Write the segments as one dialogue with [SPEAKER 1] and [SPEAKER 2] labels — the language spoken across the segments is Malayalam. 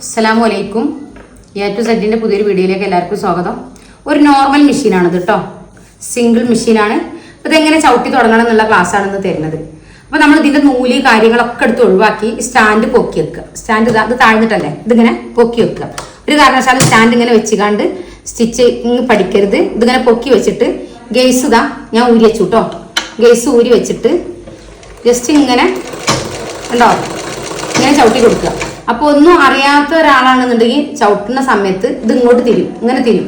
[SPEAKER 1] അസ്സലാമു അലൈക്കും. എ ടു സെറ്റിന്റെ പുതിയൊരു വീഡിയോയിലേക്ക് എല്ലാവർക്കും സ്വാഗതം. ഒരു നോർമൽ മെഷീനാണ് ഇത് കേട്ടോ സിംഗിൾ മെഷീനാണ് ഇതെങ്ങനെ ചവിട്ടി തുടങ്ങണം എന്നുള്ള ക്ലാസ് ആണ് ഇന്ന് തരുന്നത്. അപ്പോൾ നമ്മൾ ഇതിന്റെ നൂൽ കാര്യങ്ങളൊക്കെ എടുത്ത് ഒഴിവാക്കി സ്റ്റാൻഡ് പൊക്കി വെക്കുക. സ്റ്റാൻഡ് ഇത് താഴ്ന്നിട്ടല്ലേ? ഇതിങ്ങനെ പൊക്കി വെക്കുക. ഒരു കാരണവശാലും സ്റ്റാൻഡ് ഇങ്ങനെ വെച്ചുകാണ്ട് സ്റ്റിച്ച് പഠിക്കരുത്. ഇതിങ്ങനെ പൊക്കി വെച്ചിട്ട് ഗെയ്സ് ഇതാ ഞാൻ ഊരി വെച്ചു കേട്ടോ ഗെയ്സ് ഊരി വെച്ചിട്ട് ജസ്റ്റ് ഇങ്ങനെ ഉണ്ടോ? ഇങ്ങനെ ചവിട്ടി കൊടുക്കുക. അപ്പോൾ ഒന്നും അറിയാത്ത ഒരാളാണെന്നുണ്ടെങ്കിൽ ചവിട്ടുന്ന സമയത്ത് ഇത് ഇങ്ങോട്ട് തിരും ഇങ്ങനെ തിരും.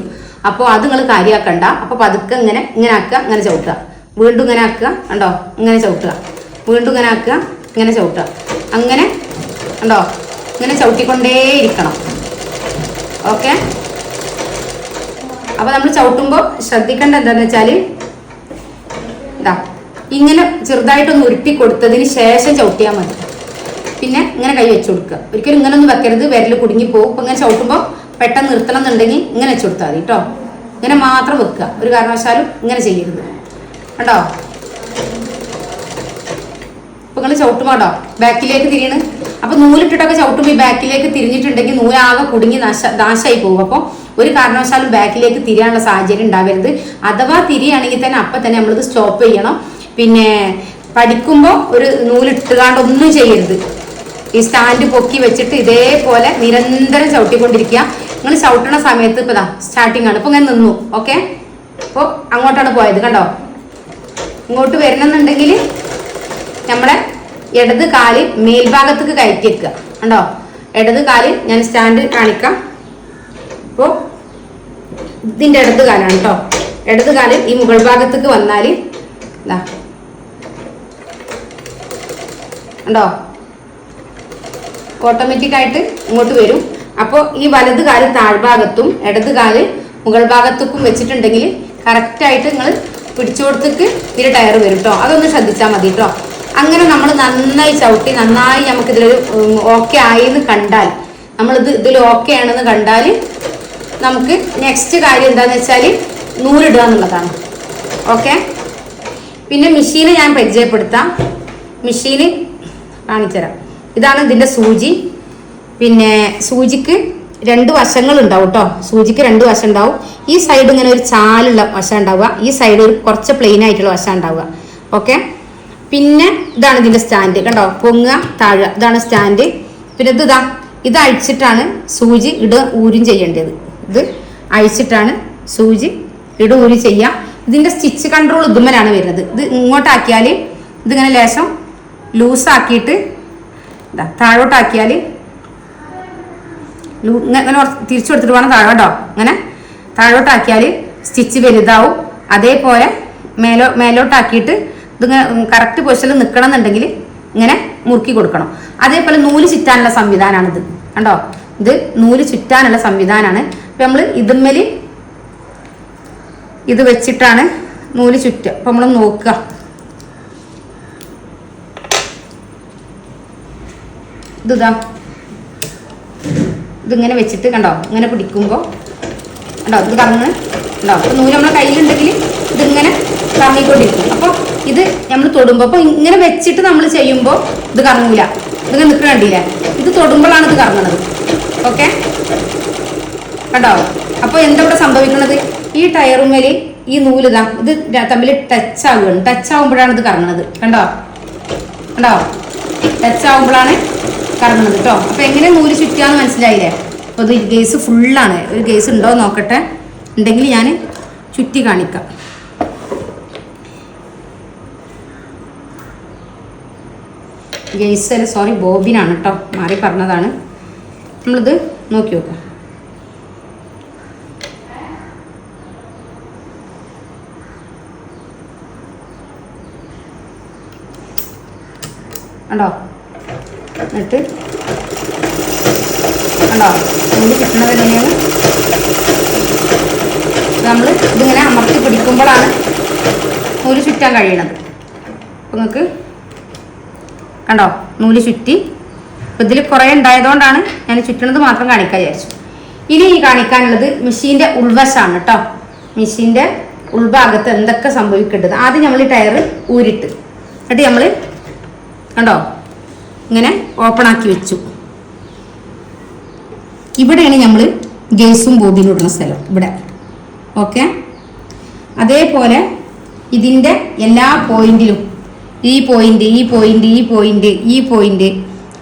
[SPEAKER 1] അപ്പോൾ അത് നിങ്ങൾ കാര്യമാക്കണ്ട അപ്പോൾ പതുക്കെ ഇങ്ങനെ ഇങ്ങനെ ആക്കുക ഇങ്ങനെ ചവിട്ടുക. വീണ്ടും ഇങ്ങനെ ആക്കുക ഉണ്ടോ ഇങ്ങനെ ചവിട്ടുക. വീണ്ടും ഇങ്ങനെ ആക്കുക ഇങ്ങനെ ചവിട്ടുക. അങ്ങനെ ഉണ്ടോ ഇങ്ങനെ ചവിട്ടിക്കൊണ്ടേയിരിക്കണം. ഓക്കെ? അപ്പോൾ നമ്മൾ ചവിട്ടുമ്പോൾ ശ്രദ്ധിക്കേണ്ട എന്താണെന്ന് വെച്ചാൽ ഇതാ ഇങ്ങനെ ചെറുതായിട്ടൊന്ന് ഉരുട്ടി കൊടുത്തതിന് ശേഷം ചവിട്ടിയാൽ മതി. പിന്നെ ഇങ്ങനെ കൈ വെച്ചു കൊടുക്കുക. ഒരിക്കലും ഇങ്ങനെ ഒന്നും വെക്കരുത്. വിരൽ കുടുങ്ങി പോകും. ഇപ്പം ഇങ്ങനെ ചവിട്ടുമ്പോൾ പെട്ടെന്ന് നിർത്തണം എന്നുണ്ടെങ്കിൽ ഇങ്ങനെ വെച്ചു കൊടുത്താൽ മതി കേട്ടോ ഇങ്ങനെ മാത്രം വെക്കുക. ഒരു കാരണവശാലും ഇങ്ങനെ ചെയ്യരുത്. കേട്ടോ ഇപ്പം നിങ്ങൾ ചവിട്ടുമ്പോൾ കേട്ടോ ബാക്കിലേക്ക് തിരിയണ്. അപ്പം നൂലിട്ടിട്ടൊക്കെ ചവിട്ടുമ്പോൾ ഈ ബാക്കിലേക്ക് തിരിഞ്ഞിട്ടുണ്ടെങ്കിൽ നൂലാകെ കുടുങ്ങി നാശ നാശമായി പോകും. അപ്പോൾ ഒരു കാരണവശാലും ബാക്കിലേക്ക് തിരിയാനുള്ള സാഹചര്യം ഉണ്ടാവരുത്. അഥവാ തിരിയാണെങ്കിൽ തന്നെ അപ്പം തന്നെ നമ്മളിത് സ്റ്റോപ്പ് ചെയ്യണം. പിന്നെ പഠിക്കുമ്പോൾ ഒരു നൂലിട്ടുകാണ്ട് ഒന്നും ചെയ്യരുത്. ഈ സ്റ്റാൻഡ് പൊക്കി വെച്ചിട്ട് ഇതേപോലെ നിരന്തരം ചവിട്ടിക്കൊണ്ടിരിക്കുക. നിങ്ങൾ ചവിട്ടണ സമയത്ത് ഇപ്പൊ സ്റ്റാർട്ടിംഗ് ആണ്. ഇപ്പൊ ഇങ്ങനെ നിന്നു. ഓക്കെ അപ്പോൾ അങ്ങോട്ടാണ് പോയത് കണ്ടോ? ഇങ്ങോട്ട് വരണമെന്നുണ്ടെങ്കിൽ നമ്മളെ ഇടത് കാൽ മേൽഭാഗത്തേക്ക് കയറ്റി വെക്കുക. കണ്ടോ? ഇടത് കാൽ ഞാൻ സ്റ്റാൻഡ് കാണിക്കാം. അപ്പോ ഇതിന്റെ ഇടത് കാലാണ് കേട്ടോ. ഇടത് കാൽ ഈ മുകൾ ഭാഗത്തേക്ക് വന്നാൽ ഇതാ. ഉണ്ടോ ഓട്ടോമാറ്റിക് ആയിട്ട് ഇങ്ങോട്ട് വരും. അപ്പോൾ ഈ വലത് കാൽ താഴ്ഭാഗത്തും ഇടത് കാൽ മുകൾ ഭാഗത്തേക്കും വെച്ചിട്ടുണ്ടെങ്കിൽ കറക്റ്റായിട്ട് നിങ്ങൾ പിടിച്ചു കൊടുത്തേക്ക് ഇതിൽ ടയർ വരും കേട്ടോ അതൊന്ന് ശ്രദ്ധിച്ചാൽ മതി കേട്ടോ അങ്ങനെ നമ്മൾ നന്നായി ചവിട്ടി നന്നായി നമുക്ക് ഇതിലൊരു ഓക്കെ ആയി എന്ന് കണ്ടാൽ നമ്മളിത് ഇതിൽ ഓക്കെ ആണെന്ന് കണ്ടാൽ നമുക്ക് നെക്സ്റ്റ് കാര്യം എന്താണെന്ന് വെച്ചാൽ നൂലിടുക എന്നുള്ളതാണ്. ഓക്കെ പിന്നെ മെഷീന് ഞാൻ പരിചയപ്പെടുത്താം. മെഷീന് കാണിച്ചുതരാം. ഇതാണ് ഇതിന്റെ സൂചി. പിന്നെ സൂചിക്ക് രണ്ട് വശങ്ങൾ ഉണ്ടാവും കേട്ടോ സൂചിക്ക് രണ്ട് വശം ഉണ്ടാവും ഈ സൈഡ് ഇങ്ങനെ ഒരു ചാലുള്ള വശം ഉണ്ടാവുക ഈ സൈഡ് ഒരു കുറച്ച് പ്ലെയിൻ ആയിട്ടുള്ള വശം ഉണ്ടാവുക ഓക്കെ പിന്നെ ഇതാണ് ഇതിന്റെ സ്റ്റാൻഡ് കണ്ടോ? പൊങ്ങുക താഴുക. ഇതാണ് സ്റ്റാൻഡ് പിന്നെ ഇത് ഇതാ. ഇത് അഴിച്ചിട്ടാണ് സൂചി ഇട ഊരും ചെയ്യേണ്ടത്. ഇത് അഴിച്ചിട്ടാണ് സൂചി ഇട ഊരി ചെയ്യുക. ഇതിന്റെ സ്റ്റിച്ച് കൺട്രോൾ ഇതുമ്മലാണ് വരുന്നത്. ഇത് ഇങ്ങോട്ടാക്കിയാൽ ഇതിങ്ങനെ ലേശം ലൂസാക്കിയിട്ട് ഇതാ താഴോട്ടാക്കിയാൽ ഇങ്ങനെ തിരിച്ചു കൊടുത്തിട്ട് വേണം താഴെ കേട്ടോ. ഇങ്ങനെ താഴോട്ടാക്കിയാൽ സ്റ്റിച്ച് വലുതാവും. അതേപോലെ മേലോ മേലോട്ടാക്കിയിട്ട് ഇതിങ്ങനെ കറക്റ്റ് പൊസിഷനിൽ നിൽക്കണം എന്നുണ്ടെങ്കിൽ ഇങ്ങനെ മുറുക്കി കൊടുക്കണം. അതേപോലെ നൂൽ ചുറ്റാനുള്ള സംവിധാനമാണിത് കണ്ടോ? ഇത് നൂൽ ചുറ്റാനുള്ള സംവിധാനമാണ് അപ്പം നമ്മൾ ഇതുമ്മൽ ഇത് വെച്ചിട്ടാണ് നൂൽ ചുറ്റുക. അപ്പം നമ്മൾ നോക്കുക. ഇതാ ഇതിങ്ങനെ വെച്ചിട്ട് കണ്ടോ? ഇങ്ങനെ പിടിക്കുമ്പോൾ കണ്ടോ? ഇത് കറങ്ങ് കണ്ടോ? അപ്പോൾ നൂൽ നമ്മുടെ കയ്യിലുണ്ടെങ്കിൽ ഇതിങ്ങനെ കറങ്ങിക്കൊണ്ടിരിക്കും. അപ്പോൾ ഇത് നമ്മൾ തൊടുമ്പോൾ അപ്പോൾ ഇങ്ങനെ വെച്ചിട്ട് നമ്മൾ ചെയ്യുമ്പോൾ ഇത് കറങ്ങൂല. ഇതിങ്ങനെ നിൽക്കുന്ന കണ്ടില്ല? ഇത് തൊടുമ്പോഴാണ് ഇത് കറങ്ങണത്. ഓക്കെ? കണ്ടോ? അപ്പോൾ എന്താ ഇവിടെ സംഭവിക്കുന്നത് ഈ ടയറുമേൽ ഈ നൂൽ ഇതാ ഇത് തമ്മിൽ ടച്ച് ആവുകയാണ്. ടച്ച് ആവുമ്പോഴാണ് ഇത് കറങ്ങണത്. കണ്ടോ? കണ്ടോ? ടച്ച് ആവുമ്പോഴാണ് കറങ്ങുന്നത് കേട്ടോ. അപ്പൊ എങ്ങനെ നൂൽ ചുറ്റാന്ന് മനസ്സിലായില്ലേ? അപ്പൊ ഇത് ഗേസ് ഫുള്ളാണ് ഒരു ഗേസ് ഉണ്ടോ നോക്കട്ടെ. ഉണ്ടെങ്കിൽ ഞാൻ ചുറ്റി കാണിക്കാം. ഗേസ് അല്ല സോറി ബോബിനാണ് കേട്ടോ. മാറി പറഞ്ഞതാണ്. നമ്മളിത് നോക്കി നോക്കാം. കണ്ടോ? എന്നിട്ട് കണ്ടോ? നൂൽ കിട്ടണത് എങ്ങനെയാണ് നമ്മൾ ഇതിങ്ങനെ അമർത്തി പിടിക്കുമ്പോഴാണ് നൂൽ ചുറ്റാൻ കഴിയണത്. അപ്പം നിങ്ങൾക്ക് കണ്ടോ? നൂൽ ചുറ്റി. അപ്പം ഇതിൽ കുറേ ഉണ്ടായതുകൊണ്ടാണ് ഞാൻ ചുറ്റണത് മാത്രം കാണിക്കാൻ വിചാരിച്ചു. ഇനി ഈ കാണിക്കാനുള്ളത് മെഷീന്റെ ഉൾവശമാണ് കേട്ടോ. മെഷീന്റെ ഉൾഭാഗത്ത് എന്തൊക്കെ സംഭവിക്കേണ്ടത് ആദ്യം നമ്മൾ ഈ ടയർ ഊരിട്ട്. എന്നിട്ട് നമ്മൾ കണ്ടോ? ഇങ്ങനെ ഓപ്പൺ ആക്കി വെച്ചു. ഇവിടെയാണ് നമ്മൾ ഗേസും ബോബിനും ഇടുന്ന സ്ഥലം. ഇവിടെ. ഓക്കെ അതേപോലെ ഇതിന്റെ എല്ലാ പോയിന്റിലും ഈ പോയിന്റ് ഈ പോയിന്റ് ഈ പോയിന്റ് ഈ പോയിന്റ്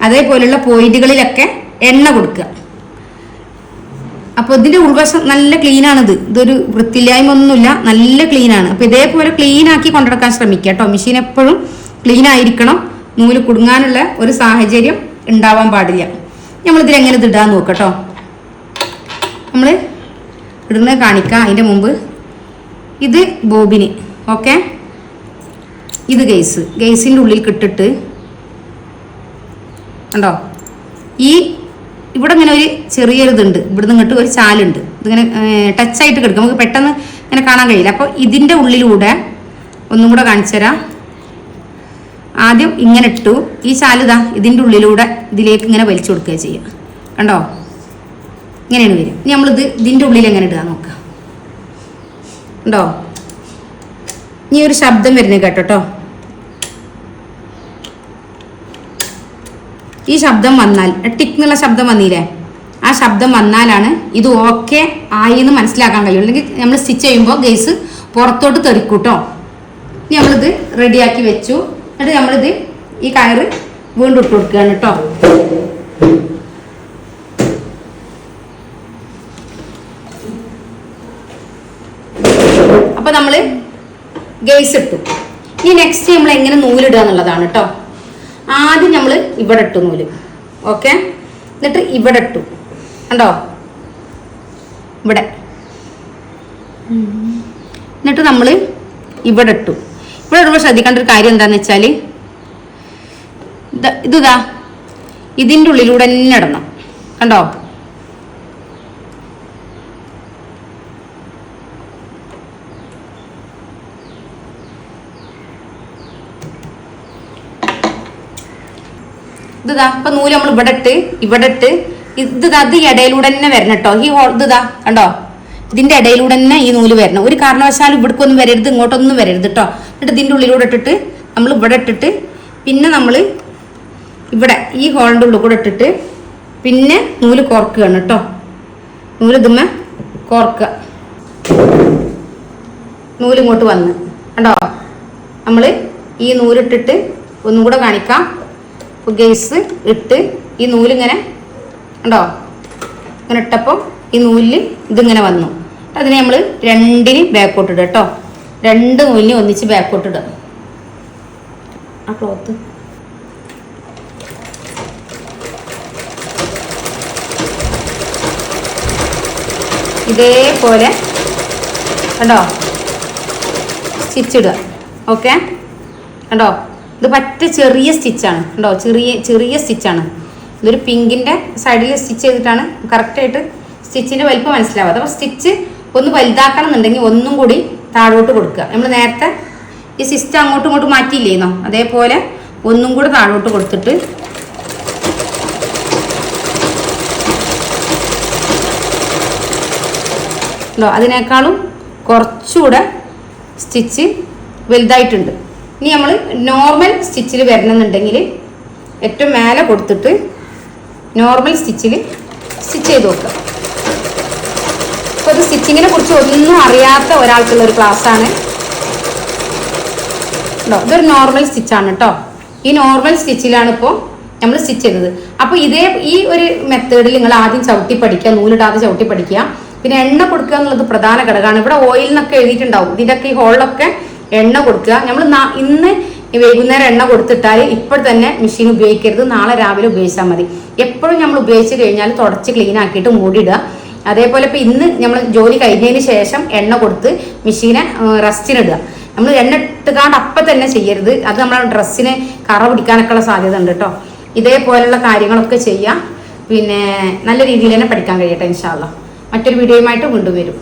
[SPEAKER 1] അതേപോലെയുള്ള പോയിന്റുകളിലൊക്കെ എണ്ണ കൊടുക്കുക. അപ്പോൾ ഇതിന്റെ ഉൾവശം നല്ല ക്ലീനാണിത് ഇതൊരു വൃത്തിയില്ലായ്മ ഒന്നുമില്ല നല്ല ക്ലീനാണ് അപ്പോൾ ഇതേപോലെ ക്ലീൻ ആക്കി കൊണ്ടുനടക്കാൻ ശ്രമിക്കുക കേട്ടോ. മെഷീൻ എപ്പോഴും ക്ലീൻ ആയിരിക്കണം. നൂൽ കുടുങ്ങാനുള്ള ഒരു സാഹചര്യം ഉണ്ടാവാൻ പാടില്ല. നമ്മളിതിൽ എങ്ങനെ ഇതിടാൻ നോക്കട്ടോ? നമ്മൾ ഇടുന്നത് കാണിക്കാം. അതിന്റെ മുമ്പ് ഇത് ബോബിന് ഓക്കെ? ഇത് ഗെയ്സ്. ഗെയ്സിന്റെ ഉള്ളിൽ കിട്ടിട്ട് ഉണ്ടോ ഈ ഇവിടെ ഇങ്ങനെ ഒരു ചെറിയൊരു ഇതുണ്ട്. ഇവിടുന്ന് ഇങ്ങോട്ട് ഒരു ചാലുണ്ട്. ഇതിങ്ങനെ ടച്ചായിട്ട് കിടക്കും. നമുക്ക് പെട്ടെന്ന് ഇങ്ങനെ കാണാൻ കഴിയില്ല. അപ്പോൾ ഇതിന്റെ ഉള്ളിലൂടെ ഒന്നും കൂടെ കാണിച്ചു തരാം ആദ്യം ഇങ്ങനെ ഇട്ടു. ഈ ചാലുതാ ഇതിന്റെ ഉള്ളിലൂടെ ഇതിലേക്ക് ഇങ്ങനെ വലിച്ചു കൊടുക്കുക ചെയ്യുക. കണ്ടോ? ഇങ്ങനെയാണ് വരിക. ഇനി നമ്മളിത് ഇതിന്റെ ഉള്ളിൽ എങ്ങനെ ഇടുക നോക്കുക. ഉണ്ടോ ഇനി ഒരു ശബ്ദം വരുന്നത് കേട്ടോ ഈ ശബ്ദം വന്നാൽ ടിക് എന്നുള്ള ശബ്ദം വന്നില്ലേ? ആ ശബ്ദം വന്നാലാണ് ഇത് ഓക്കെ ആയി എന്ന് മനസ്സിലാക്കാൻ കഴിയും അല്ലെങ്കിൽ നമ്മൾ സ്റ്റിച്ച് ചെയ്യുമ്പോൾ ഗേസ് പുറത്തോട്ട് തെറിക്കൂട്ടോ. ഇനി നമ്മളിത് റെഡിയാക്കി വെച്ചു. എന്നിട്ട് നമ്മളിത് ഈ കയറ് വീണ്ടും ഇട്ട് കൊടുക്കുകയാണ് കേട്ടോ. അപ്പൊ നമ്മൾ ഗേസ് ഇട്ടു. ഇനി നെക്സ്റ്റ് നമ്മൾ എങ്ങനെ നൂലിടുക എന്നുള്ളതാണ് കേട്ടോ. ആദ്യം നമ്മൾ ഇവിടെ ഇട്ടു നൂൽ. ഓക്കെ എന്നിട്ട് ഇവിടെ ഇട്ടു. കണ്ടോ? ഇവിടെ. എന്നിട്ട് നമ്മൾ ഇവിടെ ഇട്ടു. ഇവിടെ ഇടുമ്പോൾ ശ്രദ്ധിക്കേണ്ട ഒരു കാര്യം എന്താന്ന് വെച്ചാൽ ഇതാ ഇതിന്റെ ഉള്ളിലൂടെ തന്നെ ഇടണം കണ്ടോ? ഇതാ ഇപ്പൊ നൂൽ നമ്മൾ ഇവിടെ ഇട്ട് ഇവിടെ ഇട്ട് ഇത് ഇത് ഇടയിലൂടെ തന്നെ വരണം കേട്ടോ. ഈ ഹോൾ ഇതാ കണ്ടോ? ഇതിന്റെ ഇടയിലൂടെ തന്നെ ഈ നൂൽ വരണം. ഒരു കാരണവശാലും ഇവിടേക്കൊന്നും വരരുത് ഇങ്ങോട്ടൊന്നും വരരുത് കേട്ടോ. എന്നിട്ട് ഇതിന്റെ ഉള്ളിലൂടെ ഇട്ടിട്ട് നമ്മൾ ഇവിടെ ഇട്ടിട്ട് പിന്നെ നമ്മൾ ഇവിടെ ഈ ഹോളിന്റെ ഉള്ളിൽ കൂടെ ഇട്ടിട്ട് പിന്നെ നൂൽ കോർക്കുകയാണ് കേട്ടോ നൂൽ ഇതുമ്മ കോർക്കുക. നൂൽ ഇങ്ങോട്ട് വന്ന്. കണ്ടോ? നമ്മൾ ഈ നൂലിട്ടിട്ട് ഒന്നും കൂടെ കാണിക്കാം. ഗെയ്സ് ഇട്ട് ഈ നൂലിങ്ങനെ കണ്ടോ? ഇങ്ങനെ ഇട്ടപ്പോൾ ഈ നൂലിൽ ഇതിങ്ങനെ വന്നു. അതിനെ നമ്മൾ രണ്ടിന് ബാക്കോട്ട് ഇടുക കേട്ടോ രണ്ട് നൂലിനെ ഒന്നിച്ച് ബാക്കോട്ട് ഇടാം ആ ക്ലോത്ത് ഇതേപോലെ കണ്ടോ? സ്റ്റിച്ച് ഇടുക. ഓക്കെ കണ്ടോ? ഇത് പറ്റ ചെറിയ സ്റ്റിച്ചാണ് കണ്ടോ? ചെറിയ ചെറിയ സ്റ്റിച്ചാണ് ഇതൊരു പിങ്കിന്റെ സൈഡിൽ സ്റ്റിച്ച് ചെയ്തിട്ടാണ് കറക്റ്റായിട്ട് സ്റ്റിച്ചിന്റെ വലിപ്പം മനസ്സിലാവാതെ അപ്പോൾ സ്റ്റിച്ച് ഒന്ന് വലുതാക്കണം എന്നുണ്ടെങ്കിൽ ഒന്നും കൂടി താഴോട്ട് കൊടുക്കുക. നമ്മൾ നേരത്തെ ഈ സിസ്റ്റം അങ്ങോട്ടും ഇങ്ങോട്ടും മാറ്റിയില്ലേന്നോ? അതേപോലെ ഒന്നും കൂടെ താഴോട്ട് കൊടുത്തിട്ട് ഉണ്ടോ അതിനേക്കാളും കുറച്ചുകൂടെ സ്റ്റിച്ച് വലുതായിട്ടുണ്ട്. ഇനി നമ്മൾ നോർമൽ സ്റ്റിച്ചിൽ വരണമെന്നുണ്ടെങ്കിൽ ഏറ്റവും മേലെ കൊടുത്തിട്ട് നോർമൽ സ്റ്റിച്ചിൽ സ്റ്റിച്ച് ചെയ്ത് നോക്കുക. അപ്പോൾ ഇത് സ്റ്റിച്ചിങ്ങിനെ കുറിച്ച് ഒന്നും അറിയാത്ത ഒരാൾക്കുള്ള ഒരു ക്ലാസ്സാണ് കേട്ടോ ഇതൊരു നോർമൽ സ്റ്റിച്ചാണ് കേട്ടോ ഈ നോർമൽ സ്റ്റിച്ചിലാണ് ഇപ്പോൾ നമ്മൾ സ്റ്റിച്ച് ചെയ്തത് അപ്പോൾ ഇതേ ഈ ഒരു മെത്തേഡിൽ നിങ്ങൾ ആദ്യം ചവിട്ടി പഠിക്കുക നൂലിടാതെ ചവിട്ടി പഠിക്കുക. പിന്നെ എണ്ണ കൊടുക്കുക എന്നുള്ളത് പ്രധാന ഘടകമാണ്. ഇവിടെ ഓയിൽ എന്നൊക്കെ എഴുതിയിട്ടുണ്ടാവും. ഇതിന്റെയൊക്കെ ഈ ഹോളിലൊക്കെ എണ്ണ കൊടുക്കുക. നമ്മൾ ഇന്ന് വൈകുന്നേരം എണ്ണ കൊടുത്തിട്ടാൽ ഇപ്പോൾ തന്നെ മെഷീൻ ഉപയോഗിക്കരുത്. നാളെ രാവിലെ ഉപയോഗിച്ചാൽ മതി. എപ്പോഴും നമ്മൾ ഉപയോഗിച്ച് കഴിഞ്ഞാൽ തുടച്ച് ക്ലീൻ ആക്കിയിട്ട് മൂടിയിടുക. അതേപോലെ ഇപ്പം ഇന്ന് നമ്മൾ ജോലി കഴിഞ്ഞതിന് ശേഷം എണ്ണ കൊടുത്ത് മെഷീനെ റെസ്റ്റിനിടുക നമ്മൾ എണ്ണ ഇട്ടുകാണ്ട് അപ്പം തന്നെ ചെയ്യരുത്. അത് നമ്മളെ ഡ്രസ്സിന് കറ പിടിക്കാനൊക്കെ ഉള്ള സാധ്യത ഉണ്ട് കേട്ടോ ഇതേപോലുള്ള കാര്യങ്ങളൊക്കെ ചെയ്യാം. പിന്നെ നല്ല രീതിയിൽ തന്നെ പഠിക്കാൻ കഴിയട്ടെ ഇൻഷാല്ല മറ്റൊരു വീഡിയോയുമായിട്ട് കൊണ്ടുവരും